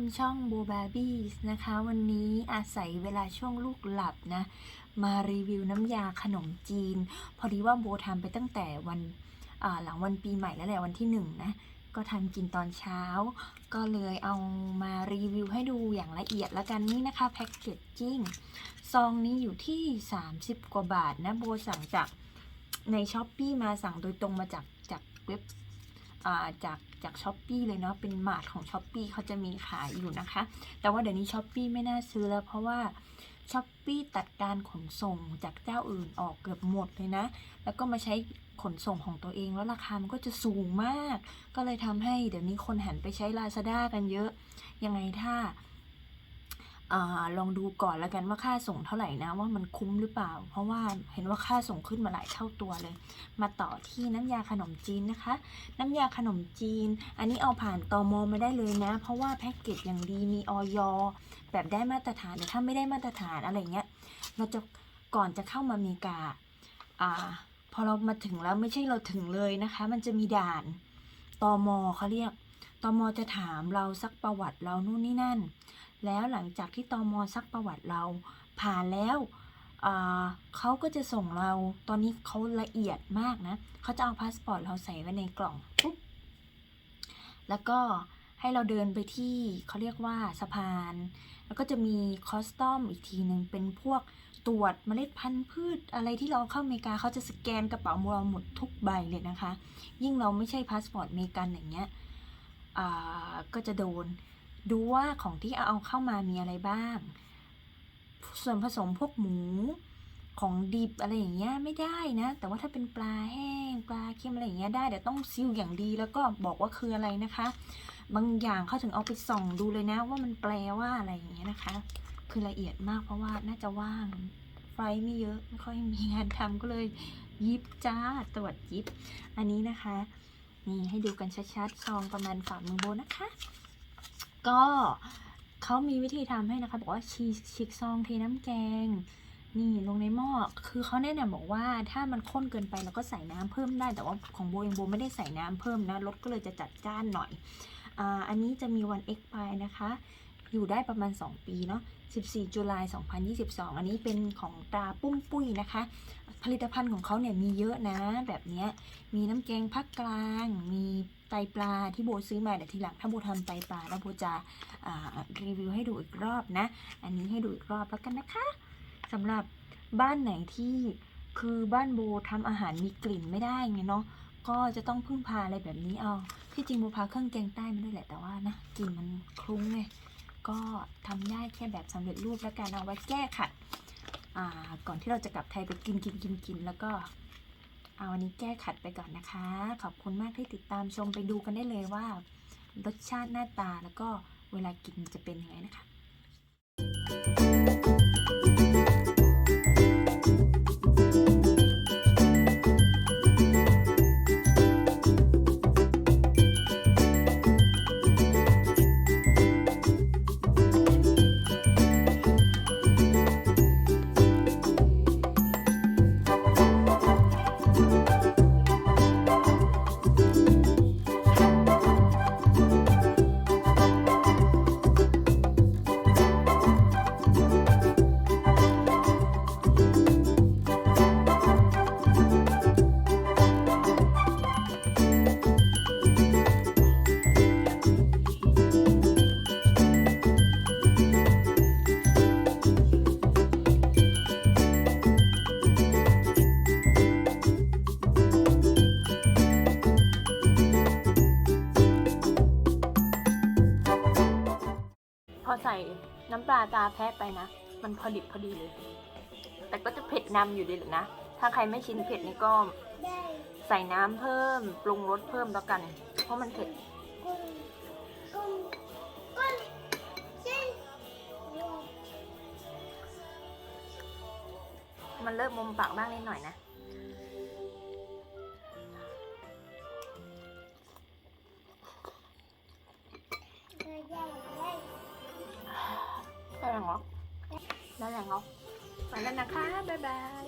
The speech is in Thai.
คนช่องโบบาบี้นะคะ วันนี้อาศัยเวลาช่วงลูกหลับนะ มารีวิวน้ำยาขนมจีน พอดีว่าโบทำไปตั้งแต่วันหลังวันปีใหม่แล้วแหละวันที่หนึ่งนะก็ทำกินตอนเช้า ก็เลยเอามารีวิวให้ดูอย่างละเอียดแล้วกันนี่นะคะแพ็กเกจจิ้งซองนี้อยู่ที่ 30 กว่าบาทนะโบสั่งจากในช้อปปีมาสั่งโดยตรงมาจากจากเว็บ จากจากช้อปปีเลยเนาะเป็นมาร์ทของช้อปปีเขาจะมีขายอยู่นะคะ แต่ว่าเดี๋ยวนี้ช้อปปีไม่น่าซื้อแล้วเพราะว่าช้อปปีตัดการขนส่งจากเจ้าอื่นออกเกือบหมดเลยนะ แล้วก็มาใช้ขนส่งของตัวเองแล้วราคามันก็จะสูงมาก ก็เลยทำให้เดี๋ยวนี้คนหันไปใช้ Lazada กันเยอะ ยังไงถ้าอา ลองดูก่อนแล้วกันว่าค่าส่งเท่าไหร่นะว่ามันคุ้มหรือเปล่า เพราะว่าเห็นว่าค่าส่งขึ้นมาหลายเท่าตัวเลย มาต่อที่น้ำยาขนมจีนนะคะ น้ำยาขนมจีน อันนี้เอาผ่านตอมมาได้เลยนะ เพราะว่าแพ็กเกจอย่างดีมีออยแบบได้มาตรฐานถ้าไม่ได้มาตรฐานอะไรเงี้ยเราจะก่อนจะเข้ามาอเมริกาอ่าพอเรามาถึงแล้วไม่ใช่เราถึงเลยนะคะ มันจะมีด่านตอมเขาเรียกตอมจะถามเราซักประวัติเรานู่นนี่นั่น แล้วหลังจากที่ตอมซักประวัติเรา ผ่านแล้วเขาก็จะส่งเราตอนนี้เขาละเอียดมากนะเขาจะเอาพาสปอร์ตเราใส่ไว้ในกล่องปุ๊บแล้วก็ให้เราเดินไปที่เขาเรียกว่าสะพาน แล้วก็จะมีคอสตอมอีกทีหนึ่งเป็นพวกตรวจเมล็ดพันธุ์พืช อะไรที่เราเข้าอเมริกาเขาจะสแกนกระเป๋าเราหมดทุกใบเลยนะคะ ยิ่งเราไม่ใช่พาสปอร์ตอเมริกันอย่างเงี้ยก็จะโดน ดูว่าของที่เอาเข้ามามีอะไรบ้าง ส่วนผสมพวกหมูของดิบอะไรอย่างเงี้ยไม่ได้นะ แต่ว่าถ้าเป็นปลาแห้งปลาเค็มอะไรอย่างเงี้ยได้แต่ต้องซีลอย่างดีแล้วก็บอกว่าคืออะไรนะคะ บางอย่างเขาถึงเอาไปส่องดูเลยนะ ว่ามันแปลว่าอะไรอย่างเงี้ยนะคะ คือละเอียดมากเพราะว่าน่าจะว่างไฟไม่เยอะไม่ค่อยมีงานทำก็เลยยิบจ้าตรวจยิบ อันนี้นะคะ นี่ให้ดูกันชัดๆซองประมาณฝ่ามือโบนะคะ ก็เขามีวิธีทำให้นะคะ บอกว่าชีชีกซองเทน้ำแกง นี่ลงในหม้อคือเขาแนะนำบอกว่าถ้ามันข้นเกินไปเราก็ใส่น้ำเพิ่มได้ แต่ว่าของโบเองโบไม่ได้ใส่น้ำเพิ่มนะรสก็เลยจะจัดจ้านหน่อยอ่าอันนี้จะมีวันเอ็กไปนะคะ อยู่ได้ประมาณ 2 ปีเนาะ 14 จุลาย 2022 อันนี้เป็นของตาปุ้มปุ้ยนะคะ ผลิตภัณฑ์ของเขาเนี่ยมีเยอะนะ แบบนี้มีน้ำแกงภาคกลาง มีไตปลาที่โบซื้อมาเดี๋ยวทีหลังถ้าโบทำไตปลาแล้วโบจะรีวิวให้ดูอีกรอบนะ อันนี้ให้ดูอีกรอบแล้วกันนะคะสำหรับบ้านไหนที่คือบ้านโบทำอาหารมีกลิ่นไม่ได้ไงเนาะก็จะต้องพึ่งพาอะไรแบบนี้เอาที่จริงโบพาเครื่องแกงใต้มาด้วยแหละแต่ว่านะกลิ่นมันคลุ้งไง ก็ทำได้แค่แบบสำเร็จรูปแล้วกันเอาไว้แก้ขัดก่อนที่เราจะกลับไทยไปกินกินกินกินแล้วก็เอาอันนี้แก้ขัดไปก่อนนะคะ ขอบคุณมากที่ติดตามชมไปดูกันได้เลยว่า รสชาติหน้าตาแล้วก็เวลากินจะเป็นยังไงนะคะ อใส่น้ำปลาตาแพะไปนะ มันพอดิบพอดีเลย แต่ก็จะเผ็ดนำอยู่ดีแหละนะ ถ้าใครไม่ชินเผ็ดนี่ก็ใส่น้ำเพิ่ม ปรุงรสเพิ่มแล้วกัน เพราะมันเผ็ดมันเริ่มมุมปากบ้างนิดหน่อยนะได้ แรงเหรอได้แรงเหรอไปแล้วนะคะ บ๊ายบาย